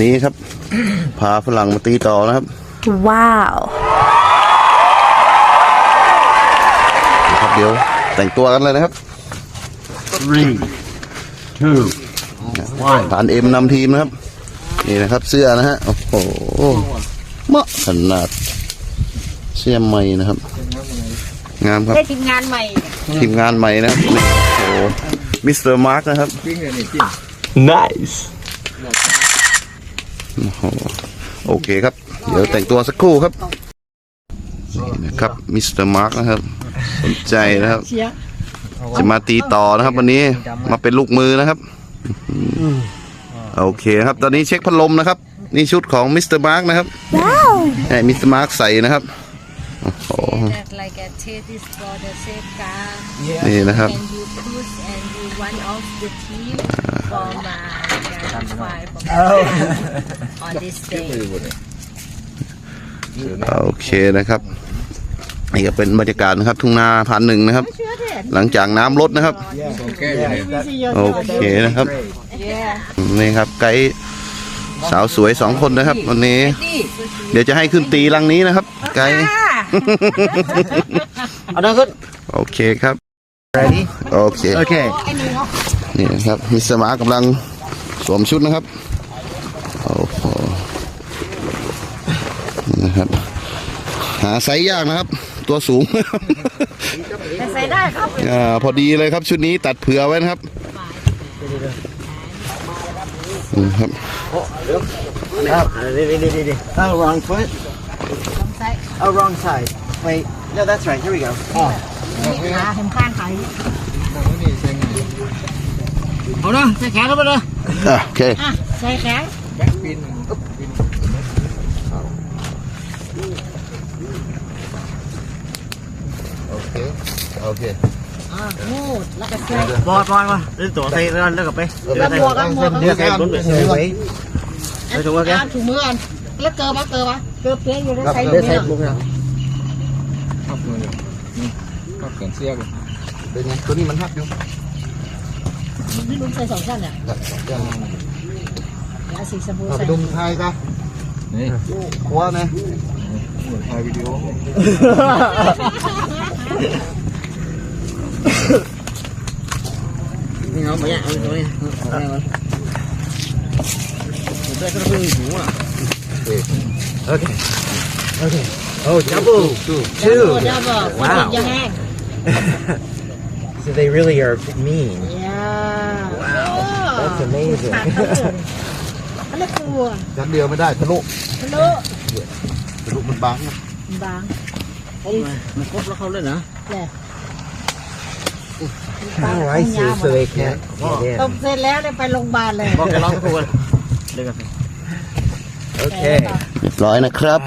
นี้ครับ พาฝรั่งมาตีต่อนะครับ ว้าวนะครับเดี๋ยวแต่งตัวกันเลยนะครับ Three, two, one. ฐานเอ็มนำทีมนะครับ นี่นะครับเสื้อนะฮะ โอ้โหเหมาะขนาด เสื้อใหม่นะครับ งามครับ ได้ทีมงานใหม่ ทีมงานใหม่นะครับนี่โอ้โหมิสเตอร์มาร์กนะครับ Nice. โอ้โหโอเคครับ เดี๋ยวแต่งตัวสักครู่ครับนี่นะครับมิสเตอร์มาร์กนะครับ สนใจนะครับ จะมาตีต่อนะครับ วันนี้มาเป็นลูกมือนะครับ โอเคครับ ตอนนี้เช็คพัดลมนะครับ นี่ชุดของมิสเตอร์มาร์กนะครับว้าวให้มิสเตอร์มาร์กใส่นะครับ โอ้โห that like a tennis for the safe car นี่นะครับ and you push and you one of the team from uh, qualify from on this day โอเคนะครับ นี่ก็เป็นบรรยากาศนะครับ ทุ่งนาพันหนึ่งนะครับ หลังจากน้ำลดนะครับ โอเคนะครับ นี่ครับไกด์สาวสวยสองคนนะครับ วันนี้ เดี๋ยวจะให้ขึ้นตีลังนี้นะครับ ไกด์ เอาหน้าขึ้นโอเคครับ Ready? โอเค Okay. นี่นะครับมิสมากำลังสวมชุดนะครับโอ้โหนะครับ หาไซส์ยากนะครับ ตัวสูงแต่ใส่ได้ครับอ่าพอดีเลยครับชุดนี้ตัดเผื่อไว้นะครับนี่ครับ Up. Oh, wrong foot. Oh, wrong side. Wait. No, that's right. Here we go. ขาเข็มข้างขาเอาเนาะใส่แขนเข้าไปเลยอะโอเคอะใส่แขนโอเคโอเคอะงูดแล้วก็ใส่บอลบอลมาเล่นตัวใส่เล่นเล่นกับไปแล้วหมวกกันหมวกกันเดี๋ยวใส่ตุ้นไปใส่ไว้ใส่ถุงมือแกอะถุงมือกัน แล้วเกิบปะเกิบปะเกิบเพี้ยอยู่ได้ใส่ได้ถุงใส่มือลูกนะเป็นไงตัวนี้มันหักอยู่พี่ลุงใส่สองชั้นเนี่ยยาสีชมพูเอาไปใส่ดุมไทยจ้ะนี่หัวนะนี่เอาไปย่างเอาตัวนี้เอาไปผมได้ก็ต้องหูอะ Okay. Okay. Oh, double. ดู Two. เดี๋ยวบอกว้าวยังแห้ง So they really are mean. ยา That's amazing. ขาดทั้งหมดอันนี้ตัวยันเดียวไม่ได้ทะลุทะลุทะลุมันบางนะบางมันครบแล้วเขาเล่นนะแหละ Oh, I see. So they can't ตบเสร็จแล้วเลยไปโรงพยาบาลเลย บอกแกร้องทุกคนเล่นกัน Okay. เร้อยนะครับ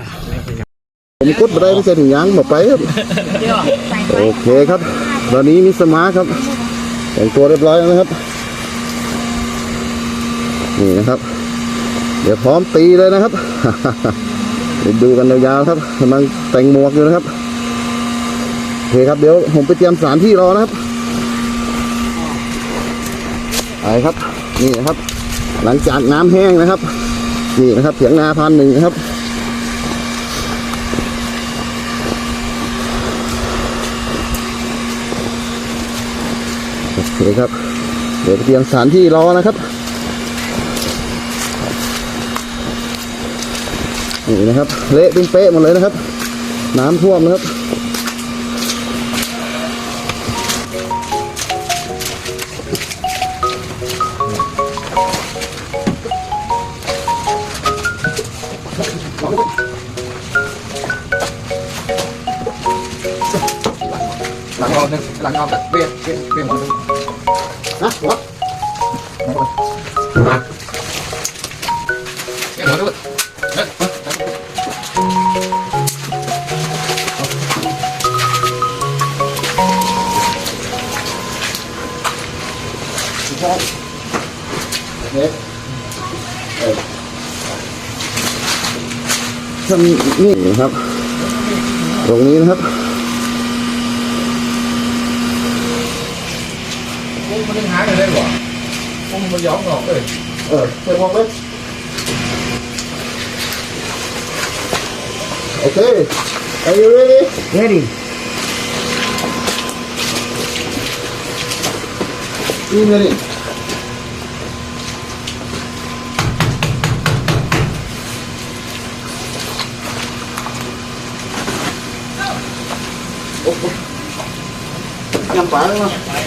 ผมกดมาได้ไม่ใช่ถุงยางหมดไปครับโอเคครับ ตอนนี้มิสมาร์คครับแต่งตัวเรียบร้อยแล้วนะครับ นี่นะครับ เดี๋ยวพร้อมตีเลยนะครับเดี๋ยวดูกันยาวๆครับกำลังแต่งหมวกอยู่นะครับโอเคครับเดี๋ยวผมไปเตรียมสถานที่รอนะครับไปครับ นี่นะครับ หลังจากน้ำแห้งนะครับ นี่นะครับเถียงนาพันหนึ่งนะครับ โอเคครับ เดี๋ยวเตรียมสถานที่รอนะครับ นี่นะครับ เละเป็นเป๊ะหมดเลยนะครับ น้ำท่วมนะครับ นึงหลังเอาแบบเปลี่ยนเปลี่ยนเปลี่ยนคนหนึ่งนะวัดมาเปลี่ยนคนด้ยเฮ้ยมาทำนี่นะครับ ตรงนี้นะครับ ยังหายอยู่เลยบ่ผมมันย้อมออกเลยเออเต็มวงเลยโอเค ờ. Are you ready? Ready. You ready? Nhằm phải đúng không?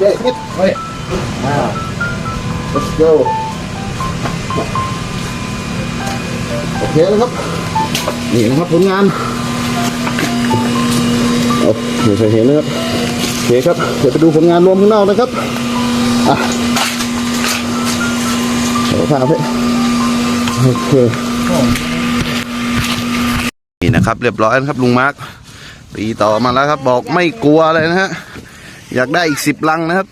ครับอันนี้เป็นครับโอเคนิดเฮ้ยอ่า let's go โอเคแล้วครับ นี่นะครับผลงานโอ้ไม่เคยเห็นนะครับโอเคครับ เดี๋ยวไปดูผลงานรวมข้างนอกนะครับ อะเอาภาพให้โอเคนี่นะครับ เรียบร้อยนะครับลุงมาร์คตีต่อมาแล้วครับ บอกไม่กลัวเลยนะฮะ อยากได้อีกสิบลังนะครับ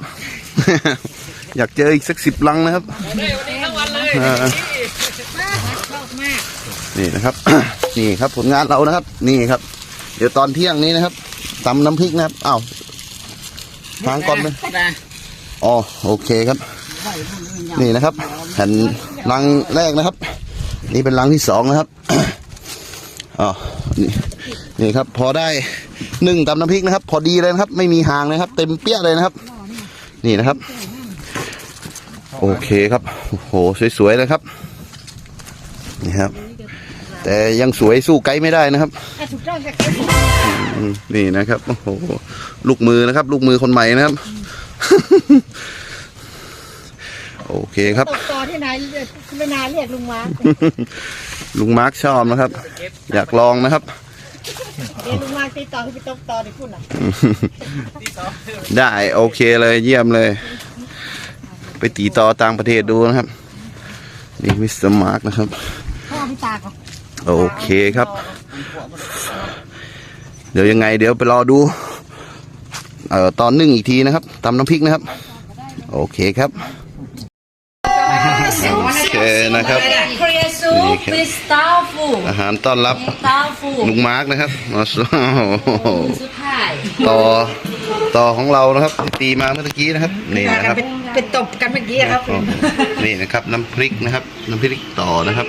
อยากเจออีกสักสิบลังนะครับอ่านี่นะครับ นี่ครับผลงานเรานะครับ นี่ครับ เดี๋ยวตอนเที่ยงนี้นะครับตำน้ำพริกนะครับอ้าวทางก่อนเลยอ๋อโอเคครับ นี่นะครับแผ่นลังแรกนะครับ นี่เป็นลังที่สองนะครับอ๋อนี่นี่ครับ พอได้ นึ่งตำน้ำพริกนะครับ พอดีเลยนะครับ ไม่มีห่างนะครับ เต็มเปี้ยเลยนะครับ นี่นะครับ โอเคครับโอ้โหสวยๆเลยครับ นี่ครับ แต่ยังสวยสู้ไกด์ไม่ได้นะครับถูกต้องจะเก็บอืมนี่นะครับโอ้โหลูกมือนะครับ ลูกมือคนใหม่นะครับ โอเคครับตกต่อที่ไหนเรียกไม่นานเรียกลุงมาลุงมาร์คชอบนะครับ อยากลองนะครับ เดี๋ยวลุงมาตีต่อที่ไปตกต่อที่พุ่นอะได้โอเคเลยเยี่ยมเลย ไปตีต่อต่างประเทศดูนะครับ นี่มิสเตอร์มาร์คนะครับพ่อพี่ตาก็โอเคครับ เดี๋ยวยังไง เดี๋ยวไปรอดูเอ่อตอนนึ่งอีกทีนะครับตำน้ำพริกนะครับ โอเคครับโอเคนะครับ Korean soup Okay. with tofu อาหารต้อนรับ tofu ลุงมาร์กนะครับมาสสุดท้ายต่อต่อของเรานะครับที่ตีมาเมื่อกี้นะครับนี่นะครับเป็นตบกันเมื่อกี้ครับนี่นะครับน้ำพริกนะครับ น้ำพริกต่อนะครับ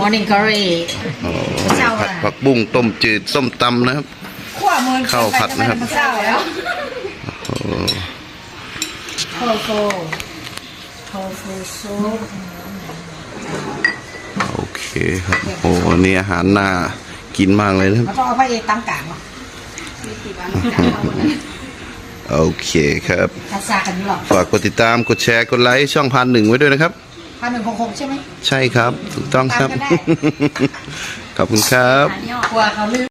morning curry โอ้ผัดผักบุ้งต้มจืดส้มตำนะครับขั้วมือข้าวผัดนะครับเศร้าแล้วโอ้โทฟูโทฟูซุปโอ เคครับโอ้นี่อาหารน่ากินมากเลยนะครับมันต้องเอาพระเอกตั้งกลางมาโอเคครับทัศากันอยู่หรอฝากกดติดตามกดแชร์กดไลค์ช่องพันหนึ่งไว้ด้วยนะครับพันหนึ่งหกหกใช่ไหมใช่ครับ ถูกต้องครับตามกันได้ขอบคุณครับกลัวเขาลืม